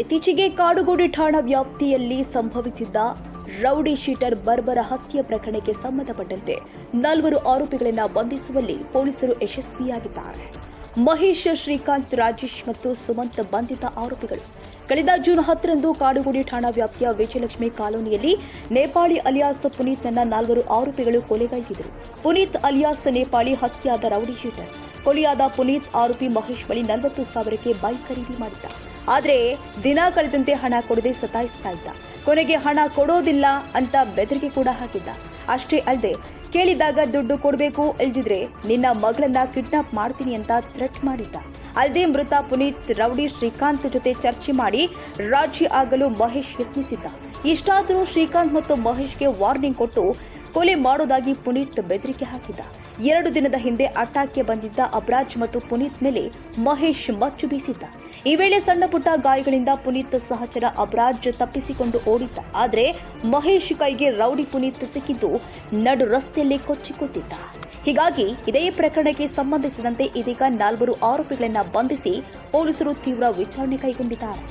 ಇತ್ತೀಚೆಗೆ ಕಾಡುಗೋಡಿ ಠಾಣಾ ವ್ಯಾಪ್ತಿಯಲ್ಲಿ ಸಂಭವಿಸಿದ್ದ ರೌಡಿ ಶೀಟರ್ ಬರ್ಬರ ಹತ್ಯೆ ಪ್ರಕರಣಕ್ಕೆ ಸಂಬಂಧಪಟ್ಟಂತೆ ನಾಲ್ವರು ಆರೋಪಿಗಳನ್ನು ಬಂಧಿಸುವಲ್ಲಿ ಪೊಲೀಸರು ಯಶಸ್ವಿಯಾಗಿದ್ದಾರೆ. ಮಹೇಶ್, ಶ್ರೀಕಾಂತ್, ರಾಜೇಶ್ ಮತ್ತು ಸುಮಂತ್ ಬಂಧಿತ ಆರೋಪಿಗಳು. ಕಳೆದ ಜೂನ್ ಹತ್ತರಂದು ಕಾಡುಗೋಡಿ ಠಾಣಾ ವ್ಯಾಪ್ತಿಯ ವಿಜಯಲಕ್ಷ್ಮಿ ಕಾಲೋನಿಯಲ್ಲಿ ನೇಪಾಳಿ ಅಲಿಯಾಸ್ ಪುನೀತ್ನನ್ನ ನಾಲ್ವರು ಆರೋಪಿಗಳು ಕೊಲೆಗೈದಿದ್ದರು. ಪುನೀತ್ ಅಲಿಯಾಸ್ ನೇಪಾಳಿ ಹತ್ಯೆಯಾದ ರೌಡಿ ಶೀಟರ್. ಕೊಲೆಯಾದ ಪುನೀತ್ ಆರೋಪಿ ಮಹೇಶ್ ಬಳಿ ನಲವತ್ತು ಸಾವಿರಕ್ಕೆ ಬೈಕ್ ಖರೀದಿ ಮಾಡಿದ್ದ. ಆದ್ರೆ ದಿನ ಕಳೆದಂತೆ ಹಣ ಕೊಡದೆ ಸತಾಯಿಸ್ತಾ ಇದ್ದ. ಕೊನೆಗೆ ಹಣ ಕೊಡೋದಿಲ್ಲ ಅಂತ ಬೆದರಿಕೆ ಕೂಡ ಹಾಕಿದ್ದ. ಅಷ್ಟೇ ಅಲ್ಲದೆ ಕೇಳಿದಾಗ ದುಡ್ಡು ಕೊಡಬೇಕು ಇಲ್ದಿದ್ರೆ ನಿನ್ನ ಮಗಳನ್ನ ಕಿಡ್ನಾಪ್ ಮಾಡ್ತೀನಿ ಅಂತ ಥ್ರೆಟ್ ಮಾಡಿದ್ದ. ಅಲ್ಲದೆ ಮೃತ ಪುನೀತ್, ರೌಡಿ ಶ್ರೀಕಾಂತ್ ಜೊತೆ ಚರ್ಚೆ ಮಾಡಿ ರಾಜಿ ಆಗಲು ಮಹೇಶ್ ಯತ್ನಿಸಿದ್ದ. ಇಷ್ಟಾದರೂ ಶ್ರೀಕಾಂತ್ ಮತ್ತು ಮಹೇಶ್ಗೆ ವಾರ್ನಿಂಗ್ ಕೊಟ್ಟು ಕೊಲೆ ಮಾಡೋದಾಗಿ ಪುನೀತ್ ಬೆದರಿಕೆ ಹಾಕಿದ್ದ ಎರಡು ದಿನದ ಹಿಂದೆ ಅಟ್ಟಾಕ್ಗೆ ಬಂದಿದ್ದ ಅಬ್ರಾಜ್ ಮತ್ತು ಪುನೀತ್ ಮೇಲೆ ಮಹೇಶ್ ಮಚ್ಚು ಬೀಸಿದ್ದ. ಈ ವೇಳೆ ಸಣ್ಣ ಪುಟ್ಟ ಗಾಯಗಳಿಂದ ಪುನೀತ್ ಸಹಚರ ಅಬ್ರಾಜ್ ತಪ್ಪಿಸಿಕೊಂಡು ಓಡಿದ್ದ. ಆದರೆ ಮಹೇಶ್ ಕೈಗೆ ರೌಡಿ ಪುನೀತ್ ಸಿಕ್ಕಿದ್ದು ನಡು ರಸ್ತೆಯಲ್ಲಿ ಕೊಚ್ಚಿಕೊಟ್ಟಿದ್ದ ಹೀಗಾಗಿ ಇದೇ ಪ್ರಕರಣಕ್ಕೆ ಸಂಬಂಧಿಸಿದಂತೆ ಇದೀಗ ನಾಲ್ವರು ಆರೋಪಿಗಳನ್ನು ಬಂಧಿಸಿ ಪೊಲೀಸರು ತೀವ್ರ ವಿಚಾರಣೆ ಕೈಗೊಂಡಿದ್ದಾರೆ.